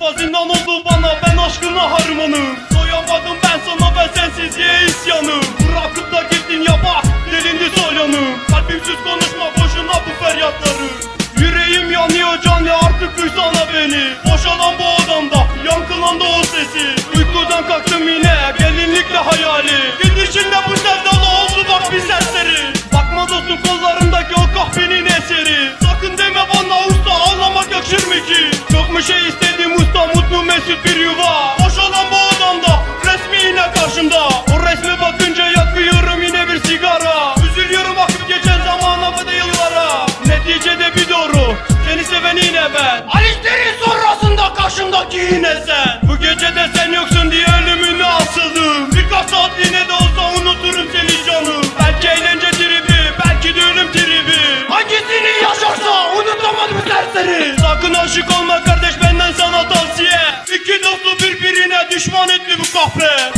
Urfa zindan oldu bana ben aşkına harmanım. Doyamadım ben sana ben sensizliğe isyanım. Bırakıp da gittin ya bak delindi soyanım Kalbimsiz konuşma boşuna bu feryatları. Yüreğim yanıyor canı artık duysana beni. Boşalan bu odamda yankılandı o sesi. Uykudan kalktım yine gelinlikle hayali. Gidişinde bu sevdalı oldu bak bir serseri Bakma dostum kollarındaki o kahvenin eseri. Sakın deme bana usta ağlamak yakışır mı ki? Çok mu şey istedim mesut bir yuva Boşalan bu odamda resmi yine karşımda. O resme bakınca yakıyorum yine bir sigara. Üzülüyorum akıp geçen zamana ve de yıllara. Neticede bir doğru seni seven yine ben. Alişlerin sonrasında karşımdaki yine sen. Bu gece de sen yoksun diye ölümüne asıldım Birkaç saatliğine de olsa unuturum seni canım. Belki eğlence tribi belki de ölüm tribi. Hangisini yaşarsa unutamadım serseri. Sakın aşık olma kardeş düşman etti bu kahve